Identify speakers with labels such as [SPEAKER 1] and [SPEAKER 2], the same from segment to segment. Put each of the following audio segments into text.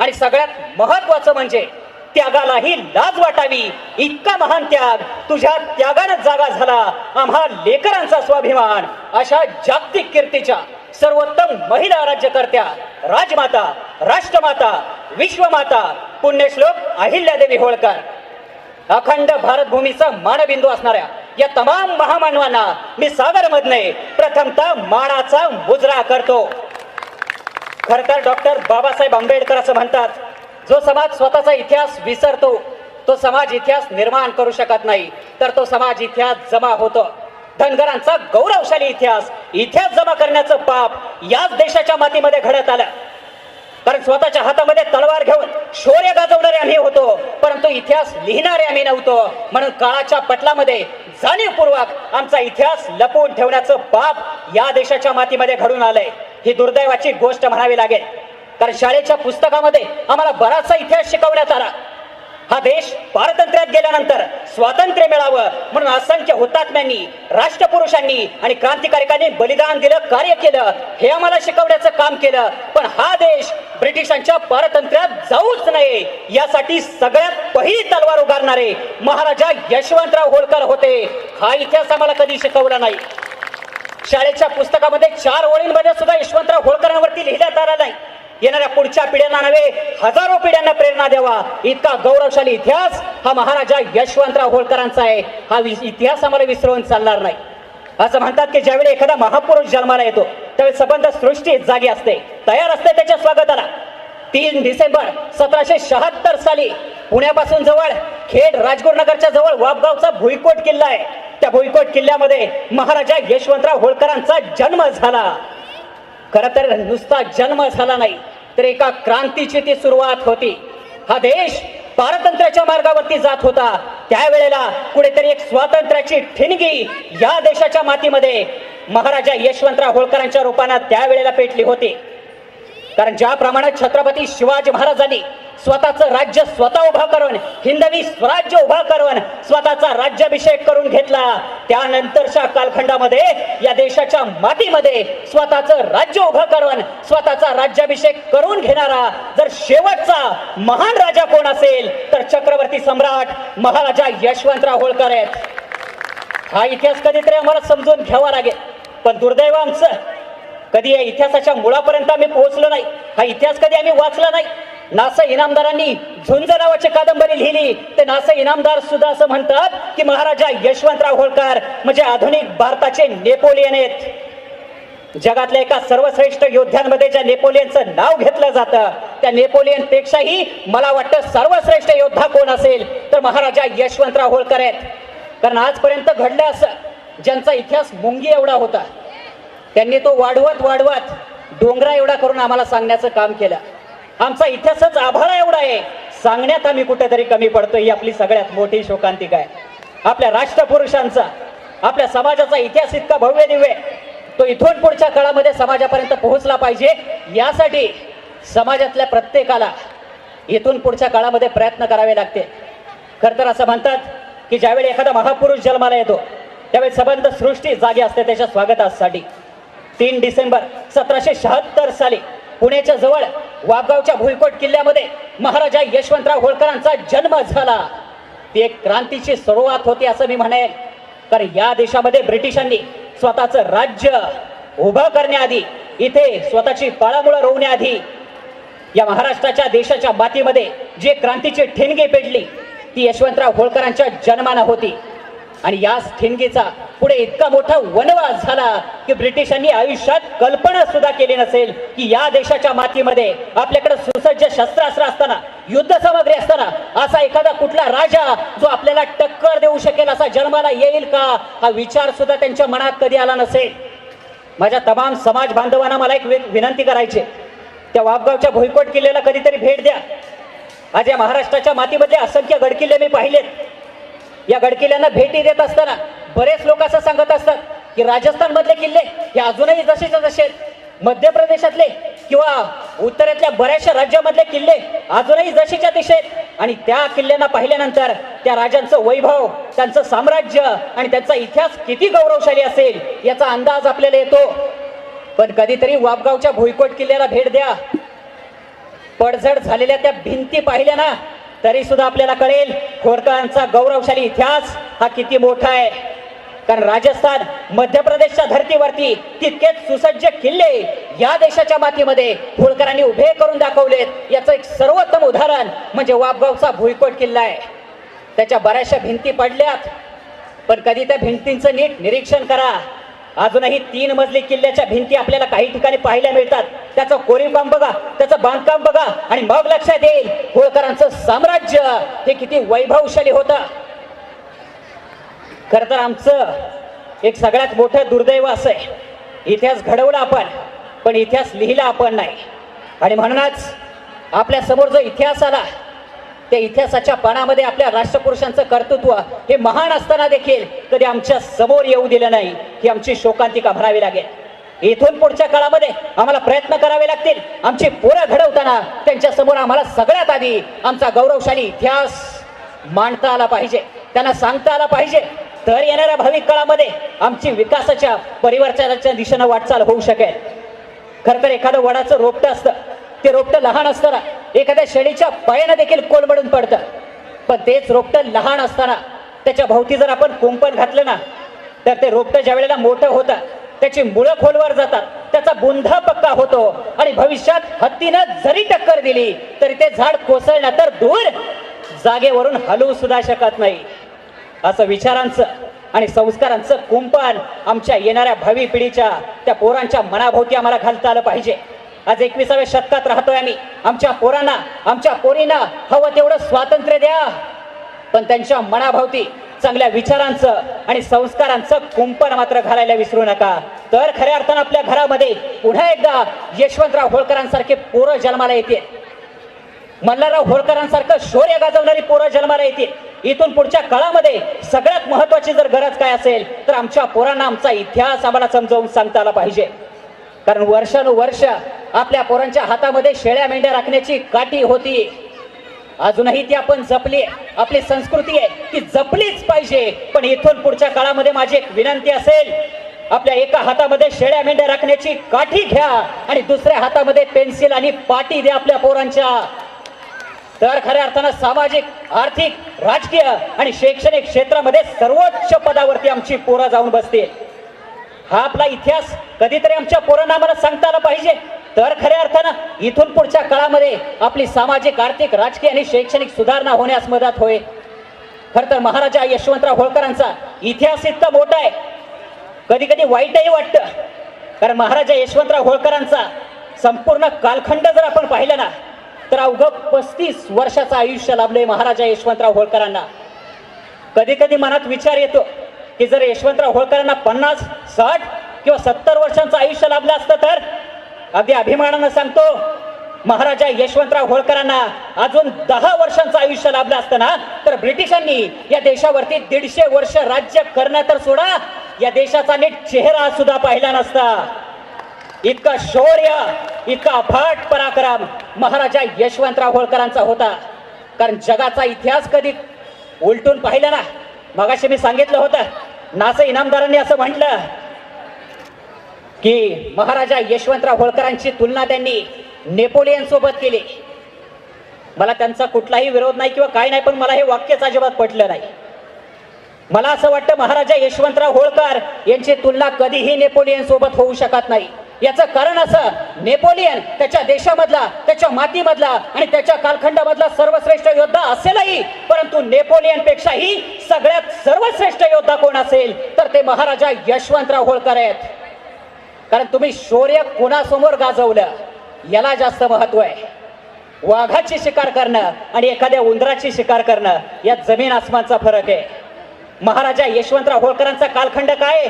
[SPEAKER 1] आणि सगळ्यात महत्वाचं म्हणजे त्यागालाही लाज वाटावी. इतका महान त्याग. तुझ्या त्यागानं जागा झाला. आम्हा लेकरांचा स्वाभिमान. अशा जागतिक कीर्तीच्या सर्वोत्तम महिला राज्यकर्त्या राजमाता राष्ट्रमाता विश्वमाता पुण्यश्लोक अहिल्यादेवी होळकर. अखंड भारत भूमीचा मानबिंदू असणाऱ्या या तमाम महामानवांना मी सागरमधने प्रथमतः मानाचा मुजरा करतो. खर तर डॉक्टर बाबासाहेब आंबेडकर असं म्हणतात जो समाज स्वतःचा इतिहास विसरतो तो समाज इतिहास निर्माण करू शकत नाही. तर तो समाज इतिहास जमा होतो. धनगरांचा गौरवशाली इतिहास इतिहास जमा करण्याचं पाप याच देशाच्या मातीमध्ये घडत आलं. कारण स्वतःच्या हातामध्ये तलवार घेऊन शौर्य गाजवणारे आम्ही होतो परंतु इतिहास लिहिणारे आम्ही नव्हतो. म्हणून काळाच्या पटलामध्ये जाणीवपूर्वक आमचा इतिहास लपवून ठेवण्याचं पाप या देशाच्या मातीमध्ये घडून आलंय. ही दुर्दैवाची गोष्ट म्हणावी लागेल. कारण शाळेच्या पुस्तकामध्ये आम्हाला बराचसा इतिहास शिकवण्यात आला. हा देश पारतंत्र्यात गेल्यानंतर स्वातंत्र्य मिळावं म्हणून असंख्य हुतात्म्यांनी राष्ट्रपुरुषांनी आणि क्रांतिकारकांनी बलिदान दिलं कार्य केलं हे आम्हाला शिकवण्याचं काम केलं. पण हा देश ब्रिटिशांच्या पारतंत्र्यात जाऊच नये यासाठी सगळ्यात पहिली तलवार उगारणारे महाराजा यशवंतराव होळकर होते. हा इतिहास आम्हाला कधी शिकवला नाही. शाळेच्या पुस्तकामध्ये चार ओळींमध्ये सुद्धा यशवंतराव होळकरांवरती लिहिण्यात आला नाही. येणाऱ्या पुढच्या पिढ्यांना नव्हे हजारो पिढ्यांना प्रेरणा द्यावा. इतका गौरवशाली इतिहास हा महाराजा यशवंतराव होळकरांचा आहे. हा वि- इतिहास आम्हाला विसरून चालणार नाही. असं म्हणतात की ज्यावेळी एखादा महापुरुष जन्माला येतो त्यावेळी संबंध सृष्टी जागी असते. तयार असते त्याच्या स्वागताला. तीन डिसेंबर सतराशे शहात्तर साली पुण्यापासून जवळ खेड राजगुरुनगरच्या जवळ वापगावचा भुईकोट किल्ला आहे. त्या भुईकोट किल्ल्यामध्ये महाराजा यशवंतराव होळकरांचा जन्म झाला. खरं तर नुसता जन्म झाला नाही तर एका क्रांतीची ती सुरुवात होती. हा देश पारतंत्र्याच्या मार्गावरती जात होता. त्यावेळेला कुठेतरी एक स्वातंत्र्याची ठिणगी या देशाच्या मातीमध्ये महाराजा यशवंतराव होळकरांच्या रूपानं त्यावेळेला पेटली होती. कारण ज्या प्रमाणात छत्रपती शिवाजी महाराजांनी स्वतःचं राज्य स्वतः उभा करून हिंदवी स्वराज्य उभा करून स्वतःचा राज्याभिषेक करून घेतला. त्यानंतरच्या कालखंडामध्ये या देशाच्या मातीमध्ये स्वतःचं राज्य उभं करून स्वतःचा राज्याभिषेक करून घेणारा जर शेवटचा महान राजा कोण असेल तर चक्रवर्ती सम्राट महाराजा यशवंतराव होळकर आहेत. हा इतिहास कधीतरी आम्हाला समजून घ्यावा लागेल. पण दुर्दैव आमचं कधी या इतिहासाच्या मुळापर्यंत आम्ही पोहोचलो नाही. हा इतिहास कधी आम्ही वाचला नाही. नासा इनामदारांनी झुंज नावाची कादंबरी लिहिली. ते नासा इनामदार सुद्धा असं म्हणतात की महाराजा यशवंतराव होळकर म्हणजे आधुनिक भारताचे नेपोलियन आहेत. जगातल्या एका सर्वश्रेष्ठ योद्ध्यांमध्ये ज्या नेपोलियनचं नाव घेतलं जातं त्या नेपोलियन पेक्षाही मला वाटतं सर्वश्रेष्ठ योद्धा कोण असेल तर महाराजा यशवंतराव होळकर आहेत. कारण आजपर्यंत घडलं असं ज्यांचा इतिहास मुंगी एवढा होता त्यांनी तो वाढवत वाढवत डोंगरा एवढा करून आम्हाला सांगण्याचं काम केलं. आमचा इतिहासच आभाळा एवढा आहे. सांगण्यात आम्ही कुठेतरी कमी पडतो ही आपली सगळ्यात मोठी शोकांतिका आहे. आपल्या राष्ट्रपुरुषांचा आपल्या समाजाचा इतिहास इतका भव्य दिव्य तो इथून पुढच्या काळामध्ये समाजापर्यंत पोहोचला पाहिजे. यासाठी समाजातल्या प्रत्येकाला इथून पुढच्या काळामध्ये प्रयत्न करावे लागते. खर तर असं म्हणतात की ज्यावेळी एखादा महापुरुष जन्माला येतो त्यावेळी सबंध सृष्टी जागी असते त्याच्या स्वागतासाठी. तीन डिसेंबर सतराशे शहात्तर साली पुण्याच्या जवळ वाघगावच्या भुईकोट किल्ल्यामध्ये महाराजा यशवंतराव होळकरांचा जन्म झाला. ती एक क्रांतीची सुरुवात होती असं मी म्हणेन. कारण या देशामध्ये ब्रिटिशांनी स्वतःचं राज्य उभं करण्याआधी इथे स्वतःची पाळामुळं रोवण्याआधी या महाराष्ट्राच्या देशाच्या मातीमध्ये जे क्रांतीची ठिणगी पेटली ती यशवंतराव होळकरांच्या जन्मानं होती. आणि याच ठिणगीचा पुढे इतका मोठा वनवास झाला की ब्रिटिशांनी आयुष्यात कल्पना सुद्धा केली नसेल की या देशाच्या मातीमध्ये आपल्याकडे सुसज्ज शस्त्रास्त्र असताना युद्ध सामग्री असताना असा एखादा कुठला राजा जो आपल्याला टक्कर देऊ शकेल असा जन्माला येईल का? हा विचार सुद्धा त्यांच्या मनात कधी आला नसेल. माझ्या तमाम समाज बांधवांना मला एक वि- विनंती करायची त्या वापगावच्या भुईकोट किल्ल्याला कधीतरी भेट द्या. आज या महाराष्ट्राच्या मातीमधले असंख्य गडकिल्ले मी पाहिलेत. या गडकिल्ल्यांना भेटी देत असताना बरेच लोक असं सांगत असतात की राजस्थान मधले किल्ले हे अजूनही जसेच्या जसे मध्य प्रदेशातले किंवा उत्तरेतल्या बऱ्याचशा राज्यामधले किल्ले अजूनही जशीच्या दिशेत आणि त्या किल्ल्यांना पाहिल्यानंतर त्या राजांचं वैभव त्यांचं साम्राज्य आणि त्यांचा इतिहास किती गौरवशाली असेल याचा अंदाज आपल्याला येतो. पण कधीतरी वापगावच्या भुईकोट किल्ल्याला भेट द्या. पडझड झालेल्या त्या भिंती पाहिल्या ना तरी सुद्धा आपल्याला कळेल होळकरांचा गौरवशाली इतिहास हा किती मोठा आहे. कारण राजस्थान मध्य प्रदेशच्या धर्तीवरती तितकेच सुसज्ज किल्ले या देशाच्या मातीमध्ये होळकरांनी उभे करून दाखवलेत. याचं एक सर्वोत्तम उदाहरण म्हणजे वापगावचा भुईकोट किल्ला आहे. त्याच्या बऱ्याचशा भिंती पडल्यात. पण कधी त्या भिंतींचं नीट निरीक्षण करा. अजूनही तीन मजली किल्ल्याच्या भिंती आपल्याला काही ठिकाणी पाहायला मिळतात. त्याचं कोरीवकाम बघा त्याचं बांधकाम बघा आणि मग लक्षात येईल होळकरांचं साम्राज्य हे किती वैभवशाली होतं. खर तर आमचं एक सगळ्यात मोठं दुर्दैव असं आहे. इतिहास घडवला आपण पण इतिहास लिहिला आपण नाही. आणि म्हणूनच आपल्यासमोर जो इतिहास आला त्या इतिहासाच्या पानामध्ये आपल्या राष्ट्रपुरुषांचं कर्तृत्व हे महान असताना देखील कधी आमच्यासमोर येऊ दिलं नाही ही आमची शोकांतिका भरावी लागेल. इथून पुढच्या काळामध्ये आम्हाला प्रयत्न करावे लागतील. आमची पोरं घडवताना त्यांच्यासमोर आम्हाला सगळ्यात आधी आमचा गौरवशाली इतिहास मांडता आला पाहिजे. त्यांना सांगता आला पाहिजे. तर येणाऱ्या भाविक काळामध्ये आमची विकासाच्या परिवर्तनाच्या दिशेनं वाटचाल होऊ शकेल. खरं तर एखादं वडाचं रोपटं असतं. ते रोपटं लहान असताना एखाद्या शेळीच्या पायानं देखील कोलमडून पडतं. पण तेच रोपटं लहान असताना त्याच्या भोवती जर आपण कुंपण घातलं ना तर ते रोपटं ज्या वेळेला मोठं होतं त्याची मुळं खोलवर जातात. त्याचा बुंधा पक्का होतो. आणि भविष्यात हत्तीनं जरी टक्कर दिली तरी ते झाड कोसळलं तर दूर जागेवरून हलवू सुद्धा शकत नाही. असं विचारांचं आणि संस्कारांचं कुंपण आमच्या येणाऱ्या भावी पिढीच्या त्या पोरांच्या मनाभोवती आम्हाला घालता आलं पाहिजे. आज एकविसाव्या शतकात राहतोय आम्ही. आमच्या पोरांना आमच्या पोरींना हवं तेवढं स्वातंत्र्य द्या. पण त्यांच्या मनाभोवती चांगल्या विचारांचं आणि संस्कारांचं कुंपण मात्र घालायला विसरू नका. तर खऱ्या अर्थानं आपल्या घरामध्ये पुन्हा एकदा यशवंतराव होळकरांसारखे पोरं जन्माला येते मल्हारराव होळकरांसारखं शौर्य गाजवणारी पोरं जन्माला येतील. इथून पुढच्या काळामध्ये सगळ्यात महत्वाची जर गरज काय असेल तर आमच्या पोरांना आमचा इतिहास आम्हाला समजावून सांगता आला पाहिजे. कारण वर्षानुवर्ष आपल्या पोरांच्या हातामध्ये शेळ्या मेंढ्या राखण्याची काठी होती. अजूनही ती आपण जपली. आपली संस्कृती आहे ती जपलीच पाहिजे. पण इथून पुढच्या काळामध्ये माझी एक विनंती असेल आपल्या एका हातामध्ये शेळ्या मेंढ्या राखण्याची काठी घ्या आणि दुसऱ्या हातामध्ये पेन्सिल आणि पाटी द्या आपल्या पोरांच्या. तर खऱ्या अर्थानं सामाजिक आर्थिक राजकीय आणि शैक्षणिक क्षेत्रामध्ये सर्वोच्च पदावरती आमची पोरं जाऊन बसतील. हा आपला इतिहास कधीतरी आमच्या पोरांना आम्हाला सांगता आला पाहिजे. तर खऱ्या अर्थानं इथून पुढच्या काळामध्ये आपली सामाजिक आर्थिक राजकीय आणि शैक्षणिक सुधारणा होण्यास मदत होय. खर तर महाराजा यशवंतराव होळकरांचा इतिहास इतका मोठा आहे. कधी कधी वाईटही वाटतं. कारण महाराजा यशवंतराव होळकरांचा संपूर्ण कालखंड जर आपण पाहिलं ना तर अवघं पस्तीस वर्षाचं आयुष्य लाभलंय महाराजा यशवंतराव होळकरांना. कधी कधी मनात विचार येतो की जर यशवंतराव होळकरांना पन्नास साठ किंवा सत्तर वर्षांचं आयुष्य लाभलं असतं तर अगदी अभिमानानं सांगतो महाराजा यशवंतराव होळकरांना अजून दहा वर्षांचं आयुष्य लाभलं असतं ना? तर ब्रिटिशांनी या देशावरती दीडशे वर्ष राज्य करणं तर सोडा. या देशाचा नीट चेहरा सुद्धा पाहिला नसता. इतका शौर्य इतका अफाट पराक्रम महाराजा यशवंतराव होळकरांचा होता. कारण जगाचा इतिहास कधी उलटून पाहिला ना? मगाशी मी सांगितलं होतं नासा इनामदारांनी असं म्हटलं की महाराजा यशवंतराव होळकरांची तुलना त्यांनी नेपोलियन सोबत केली. मला त्यांचा कुठलाही विरोध नाही किंवा काय नाही पण मला हे वाक्यच अजिबात पटलं नाही. मला असं वाटतं महाराजा यशवंतराव होळकर यांची तुलना कधीही नेपोलियन सोबत होऊ शकत नाही. याचं कारण असं नेपोलियन त्याच्या देशामधला त्याच्या मातीमधला आणि त्याच्या कालखंडामधला सर्वश्रेष्ठ योद्धा असेलही परंतु नेपोलियन पेक्षाही सगळ्यात सर्वश्रेष्ठ योद्धा कोण असेल तर ते महाराजा यशवंतराव होळकर आहेत. कारण तुम्ही शौर्य कोणासमोर गाजवलं याला जास्त महत्त्व आहे. वाघाची शिकार करणं आणि एखाद्या उंदराची शिकार करणं यात जमीन आसमानचा फरक आहे. महाराजा यशवंतराव होळकरांचा कालखंड काय?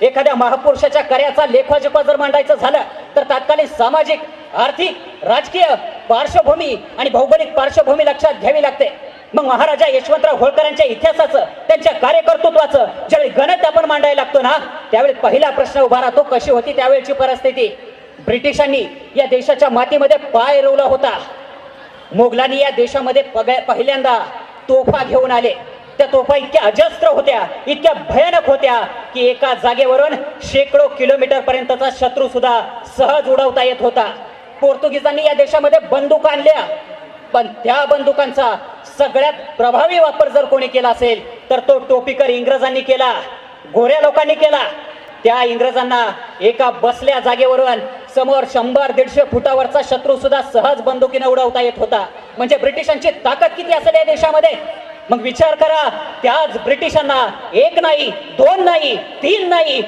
[SPEAKER 1] एखाद्या महापुरुषाच्या कार्याचा लेखाजोखा जर मांडायचं झालं तर तात्कालिक सामाजिक आर्थिक राजकीय पार्श्वभूमी आणि भौगोलिक पार्श्वभूमी लक्षात घ्यावी लागते. मग महाराजा यशवंतराव होळकरांच्या इतिहासाचं त्यांच्या कार्यकर्तृत्वाचं ज्यावेळी गणित आपण मांडायला लागतो ना त्यावेळी पहिला प्रश्न उभा राहतो कशी होती त्यावेळची परिस्थिती? ब्रिटिशांनी या देशाच्या मातीमध्ये पाय रोवला होता. मोगलांनी या देशामध्ये पग- पहिल्यांदा तोफा घेऊन आले. त्या तोफा इतक्या अजस्त्र होत्या इतक्या भयानक होत्या की एका जागेवरून शेकडो किलोमीटर पर्यंतचा शत्रू सुद्धा सहज उडवता येत होता. पोर्तुगीजांनी या देशामध्ये बंदूक आणल्या. पण त्या बंदुकांचा सगळ्यात प्रभावी वापर जर कोणी केला असेल तर तो टोपीकर इंग्रजांनी केला गोऱ्या लोकांनी केला. त्या इंग्रजांना एका बसल्या जागेवरून समोर शंभर दीडशे फुटावरचा शत्रू सुद्धा सहज बंदुकीने उडवता येत होता. म्हणजे ब्रिटिशांची ताकद किती असेल या देशामध्ये? मग विचार करा त्याच ब्रिटिशांना एक नाही दोन नाही तीन नाही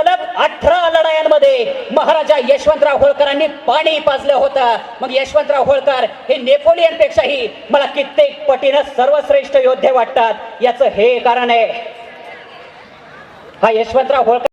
[SPEAKER 1] सलग अठरा लढायांमध्ये महाराजा यशवंतराव होळकरांनी पाणी पाजलं होतं. मग यशवंतराव होळकर हे नेपोलियन पेक्षाही मला कित्येक पटीनं सर्वश्रेष्ठ योद्धे वाटतात. याचं हे कारण आहे. हा यशवंतराव होळकर